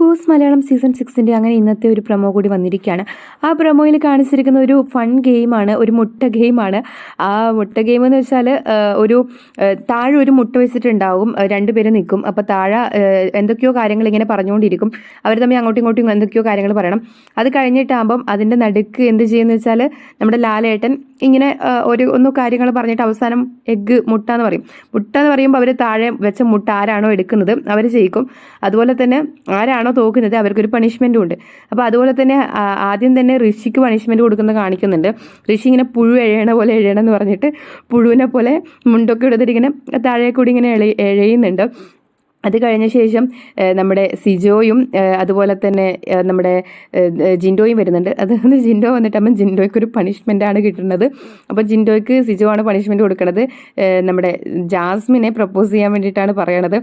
Boss Malayalam season സിക്സിന്റെ അങ്ങനെ ഇന്നത്തെ ഒരു പ്രൊമോ കൂടി വന്നിരിക്കുകയാണ്. ആ പ്രൊമോയിൽ കാണിച്ചിരിക്കുന്ന ഒരു ഫൺ ഗെയിമാണ് ഒരു മുട്ട ഗെയിമാണ്. ആ മുട്ട ഗെയിം എന്ന് വെച്ചാൽ ഒരു താഴെ ഒരു മുട്ട വെച്ചിട്ടുണ്ടാവും രണ്ടുപേര് നിൽക്കും. അപ്പോൾ താഴെ എന്തൊക്കെയോ കാര്യങ്ങൾ ഇങ്ങനെ പറഞ്ഞുകൊണ്ടിരിക്കും. അവർ തമ്മിൽ അങ്ങോട്ടും ഇങ്ങോട്ടും എന്തൊക്കെയോ കാര്യങ്ങൾ പറയണം. അത് കഴിഞ്ഞിട്ടാകുമ്പം അതിന്റെ നടുക്ക് എന്ത് ചെയ്യുമെന്ന് വെച്ചാൽ നമ്മുടെ ലാലേട്ടൻ ഇങ്ങനെ ഒരു ഒന്ന് കാര്യങ്ങൾ പറഞ്ഞിട്ട് അവസാനം എഗ്ഗ് മുട്ട എന്ന് പറയും. മുട്ട എന്ന് പറയുമ്പോൾ അവർ താഴെ വെച്ച മുട്ട ആരാണോ എടുക്കുന്നത്. അവർ ജയിക്കും. അതുപോലെ തന്നെ ആരാണോ തോക്കുന്നത് അവർക്കൊരു പണിഷ്മെന്റും ഉണ്ട്. അപ്പോൾ അതുപോലെ തന്നെ ആദ്യം തന്നെ ഋഷിക്ക് പണിഷ്മെന്റ് കൊടുക്കുന്നത് കാണിക്കുന്നുണ്ട്. ഋഷി ഇങ്ങനെ പുഴു എഴയണ പോലെ എഴയണം എന്ന് പറഞ്ഞിട്ട് പുഴുവിനെ പോലെ മുണ്ടൊക്കെ എടുത്തിട്ട് ഇങ്ങനെ താഴെ കൂടി ഇങ്ങനെ എഴ എഴയുന്നുണ്ട്. അത് കഴിഞ്ഞ ശേഷം നമ്മുടെ സിജോയും അതുപോലെ തന്നെ നമ്മുടെ ജിൻഡോയും വരുന്നുണ്ട്. അത് ജിൻഡോ വന്നിട്ടാകുമ്പോൾ ജിൻഡോയ്ക്ക് ഒരു പണിഷ്മെന്റ് ആണ് കിട്ടുന്നത്. അപ്പോൾ ജിൻഡോയ്ക്ക് സിജോ ആണ് പണിഷ്മെന്റ് കൊടുക്കുന്നത് നമ്മുടെ ജാസ്മിനെ പ്രപ്പോസ് ചെയ്യാൻ വേണ്ടിയിട്ടാണ് പറയണത്.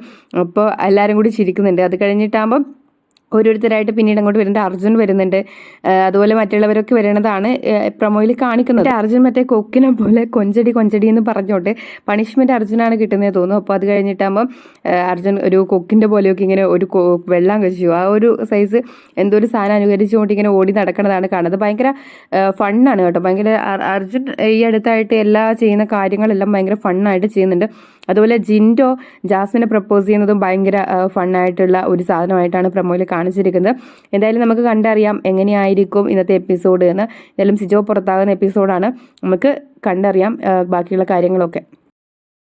അപ്പോൾ എല്ലാവരും കൂടി ചിരിക്കുന്നുണ്ട്. അത് കഴിഞ്ഞിട്ടാകുമ്പോൾ ഓരോരുത്തരായിട്ട് പിന്നീട് അങ്ങോട്ട് വരുന്നുണ്ട്. അർജുൻ വരുന്നുണ്ട്. അതുപോലെ മറ്റുള്ളവരൊക്കെ വരുന്നതാണ് പ്രൊമോയിൽ കാണിക്കുന്നത്. അർജുൻ മറ്റേ കൊക്കിനെ പോലെ കൊഞ്ചടി കൊഞ്ചടി എന്ന് പറഞ്ഞുകൊണ്ട് പണിഷ്മെന്റ് അർജുനാണ് കിട്ടുന്നത് തോന്നുന്നു. അപ്പോൾ അത് കഴിഞ്ഞിട്ടാകുമ്പോൾ അർജുൻ ഒരു കൊക്കിന്റെ പോലെയൊക്കെ ഇങ്ങനെ ഒരു വെള്ളം കഴിച്ചു ആ ഒരു സൈസ് എന്തോ ഒരു സാധനം അനുകരിച്ചുകൊണ്ട് ഇങ്ങനെ ഓടി നടക്കുന്നതാണ് കാണുന്നത്. ഭയങ്കര ഫണ്ണാണ് കേട്ടോ. ഭയങ്കര അർജുൻ ഈ അടുത്തായിട്ട് എല്ലാ ചെയ്യുന്ന കാര്യങ്ങളെല്ലാം ഭയങ്കര ഫണ്ണായിട്ട് ചെയ്യുന്നുണ്ട്. അതുപോലെ ജിൻഡോ ജാസ്മിനെ പ്രപ്പോസ് ചെയ്യുന്നതും ഭയങ്കര ഫണ്ണായിട്ടുള്ള ഒരു സാധനമായിട്ടാണ് പ്രൊമോയിൽ കാണിച്ചിരിക്കുന്നത്. എന്തായാലും നമുക്ക് കണ്ടറിയാം എങ്ങനെയായിരിക്കും ഇന്നത്തെ എപ്പിസോഡ് എന്ന്. എന്തായാലും സിജോ പുറത്താകുന്ന എപ്പിസോഡാണ്. നമുക്ക് കണ്ടറിയാം ബാക്കിയുള്ള കാര്യങ്ങളൊക്കെ.